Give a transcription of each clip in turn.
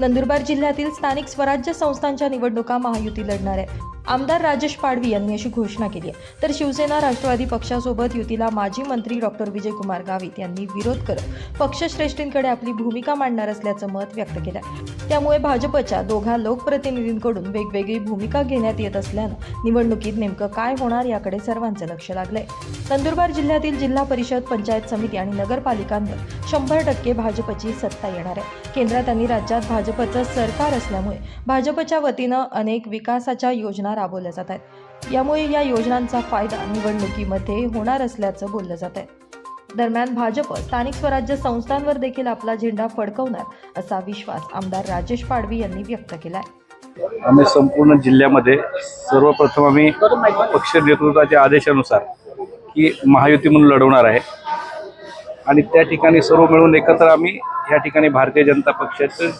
नंदुरबार जिल्ह्यातील स्थानिक स्वराज्य संस्थांच्या निवडणुका महायुती लढणार आहे. आमदार राजेश पाडवी यांनी अशी घोषणा केली आहे. तर शिवसेना राष्ट्रवादी पक्षासोबत युतीला माजी मंत्री डॉक्टर विजयकुमार गावित यांनी विरोध करत पक्षश्रेष्ठींकडे आपली भूमिका मांडणार असल्याचं मत व्यक्त केलं आहे त्यामुळे भाजपच्या दोघा लोकप्रतिनिधींकडून वेगवेगळी भूमिका घेण्यात येत असल्यानं निवडणुकीत नेमकं काय होणार याकडे सर्वांचं लक्ष लागलंय. नंदुरबार जिल्ह्यातील जिल्हा परिषद पंचायत समिती आणि नगरपालिकांवर शंभर टक्के भाजपची सत्ता येणार आहे. केंद्रात आणि राज्यात भाजपचं सरकार असल्यामुळे भाजपच्या वतीनं अनेक विकासाच्या योजना राबवल्या जात आहेत. यामुळे या योजनांचा फायदा निवडणुकीमध्ये होणार असल्याचं बोललं जात आहे. दरम्यान भाजप स्थानिक स्वराज्य संस्थांवर देखील आपला झेंडा फडकवणार असा विश्वास आमदार राजेश पाडवी यांनी व्यक्त केला आहे आम्ही संपूर्ण जिल्ह्यामध्ये सर्वप्रथम आम्ही पक्ष नेतृत्वाच्या आदेशानुसार की महायुती म्हणून लढवणार आहे. आणि त्या ठिकाणी सर्व मिळून एकत्र आम्ही या ठिकाणी भारतीय जनता पक्षाचं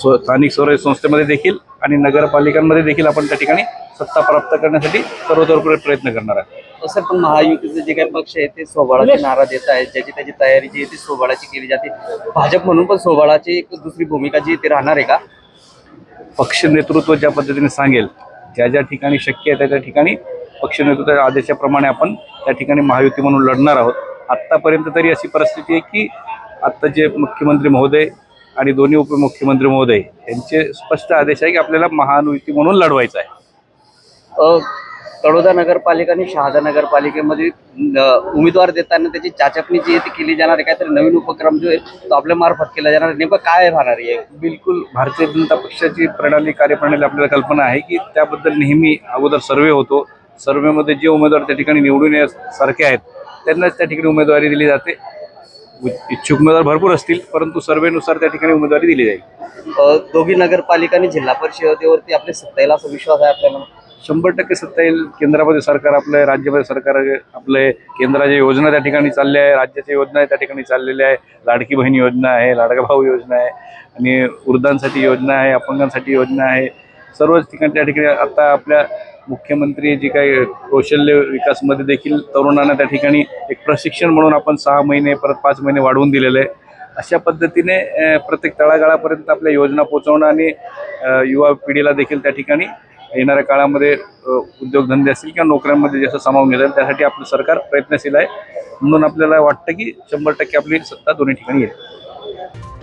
स्व स्थानिक स्वराज्य संस्थेमध्ये देखील आणि नगरपालिकांमध्ये देखील आपण त्या ठिकाणी सत्ता प्राप्त करण्यासाठी सर्वतोपरी प्रयत्न करणार आहे असं पण महायुतीचे जे काही पक्ष आहे ते सोबाळाचे नारा देत आहेत. ज्याची त्याची तयारी जी आहे ती सोबाळाची केली जाते. भाजप म्हणून पण सोबाळाची एक दुसरी भूमिका जी ती राहणार आहे का? पक्ष नेतृत्व ज्या पद्धतीने सांगेल ज्या ज्या ठिकाणी शक्य आहे त्या त्या ठिकाणी पक्ष नेतृत्वाच्या आदेशाप्रमाणे आपण त्या ठिकाणी महायुती म्हणून लढणार आहोत. आत्तापर्यंत तरी अशी परिस्थिती आहे की आत्ता जे मुख्यमंत्री महोदय आणि दोन्ही उपमुख्यमंत्री महोदय यांचे स्पष्ट आदेश आहे की आपल्याला महायुती म्हणून लढवायचं आहे. तळोदा नगरपालिका आणि शहादा नगरपालिकेमध्ये उमेदवार देताना त्याची चाचपणी जी आहे ती केली जाणार आहे. काहीतरी नवीन उपक्रम जो आहे तो आपल्या मार्फत केला जाणार आहे. नेमकं काय राहणार आहे? बिलकुल भारतीय जनता पक्षाची प्रणाली कार्यप्रणाली आपल्याला कल्पना आहे की त्याबद्दल नेहमी अगोदर सर्वे होतो. सर्वेमध्ये जे उमेदवार त्या ठिकाणी निवडून येण्यासारखे आहेत त्यांनाच त्या ठिकाणी उमेदवारी दिली जाते. इच्छुक उमेदवार भरपूर असतील परंतु सर्वेनुसार त्या ठिकाणी उमेदवारी दिली जाईल. दोघी नगरपालिका आणि जिल्हा परिषदेवरती आपले सत्ता येईल असा विश्वास आहे आपल्याला? शंभर टक्के सत्ता येईल. केंद्रामध्ये सरकार आपलं राज्यामध्ये सरकार आपले केंद्राच्या योजना त्या ठिकाणी चालल्या आहे. राज्याच्या योजना त्या ठिकाणी चाललेल्या आहे. लाडकी बहीण योजना आहे लाडका भाऊ योजना आहे आणि वृद्धांसाठी योजना आहे अपंगांसाठी योजना आहे. सर्वच ठिकाणी त्या ठिकाणी आता आपल्या मुख्यमंत्री जी काही कौशल्य विकासमध्ये देखील तरुणांना त्या ठिकाणी एक प्रशिक्षण म्हणून आपण सहा महिने परत पाच महिने वाढवून दिलेलं आहे. अशा पद्धतीने प्रत्येक तळागाळापर्यंत आपल्या योजना पोहोचवणं आणि युवा पिढीला देखील त्या ठिकाणी येणाऱ्या काळामध्ये उद्योगधंदे असतील किंवा नोकऱ्यांमध्ये जसं सामावून घेतात त्यासाठी आपलं सरकार प्रयत्नशील आहे. म्हणून आपल्याला वाटतं की शंभर टक्के आपली सत्ता दोन्ही ठिकाणी येईल.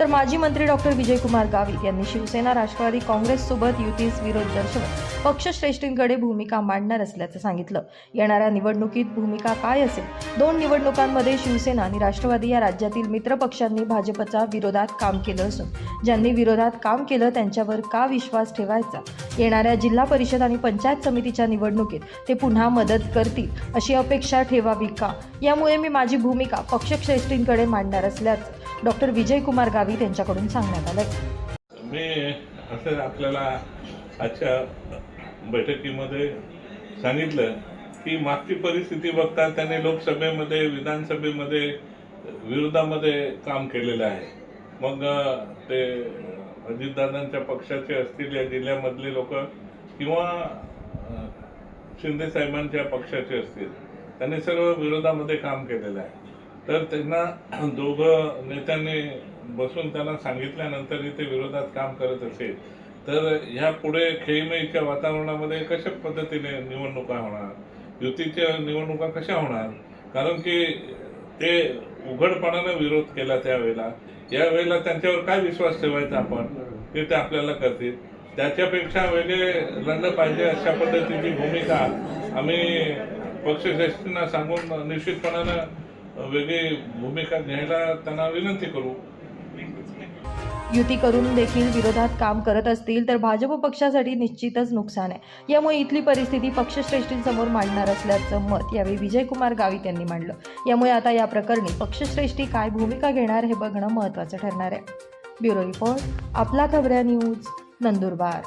तर माजी मंत्री डॉक्टर विजयकुमार गावित यांनी शिवसेना राष्ट्रवादी काँग्रेससोबत युतीस विरोध दर्शवत पक्षश्रेष्ठींकडे भूमिका मांडणार असल्याचं सांगितलं. येणाऱ्या निवडणुकीत भूमिका काय असेल? दोन निवडणुकांमध्ये शिवसेना आणि राष्ट्रवादी या राज्यातील मित्रपक्षांनी भाजपचा विरोधात काम केलं असून ज्यांनी विरोधात काम केलं त्यांच्यावर का विश्वास ठेवायचा? येणाऱ्या जिल्हा परिषद आणि पंचायत समितीच्या निवडणुकीत ते पुन्हा मदत करतील अशी अपेक्षा ठेवावी का? यामुळे मी माझी भूमिका पक्षश्रेष्ठींकडे मांडणार असल्याचं डॉक्टर विजयकुमार गावित यांच्याकडून सांगण्यात आलं मी असं आपल्याला आजच्या बैठकीमध्ये सांगितलं की मागची परिस्थिती बघता त्यांनी लोकसभेमध्ये विधानसभेमध्ये विरोधामध्ये काम केलेलं आहे. मग ते अजितदादांच्या पक्षाचे असतील या जिल्ह्यामधले लोक किंवा शिंदे साहेबांच्या पक्षाचे असतील त्यांनी सर्व विरोधामध्ये काम केलेलं आहे. तर त्यांना दोघं नेत्यांनी बसून त्यांना सांगितल्यानंतर ते विरोधात काम करत असेल तर ह्या पुढे खेळीमेळीच्या वातावरणामध्ये कशा पद्धतीने निवडणुका होणार? युतीच्या निवडणुका कशा होणार? कारण की ते उघडपणानं विरोध केला त्यावेळेला. यावेळेला त्यांच्यावर काय विश्वास ठेवायचा आपण? ते ते आपल्याला करतील. त्याच्यापेक्षा वेगळे लढलं पाहिजे अशा पद्धतीची भूमिका आम्ही पक्षश्रेष्ठींना सांगून निश्चितपणानं वेगळी भूमिका घ्यायला त्यांना विनंती करू. युती करून देखील विरोधात काम करत असतील तर भाजप पक्षासाठी निश्चितच नुकसान आहे. यामुळे इथली परिस्थिती पक्षश्रेष्ठींसमोर मांडणार असल्याचं मत यावेळी विजयकुमार गावित यांनी मांडलं. यामुळे आता या प्रकरणी पक्षश्रेष्ठी काय भूमिका घेणार हे बघणं महत्त्वाचं ठरणार आहे. ब्युरो रिपोर्ट आपला खबऱ्या न्यूज नंदुरबार.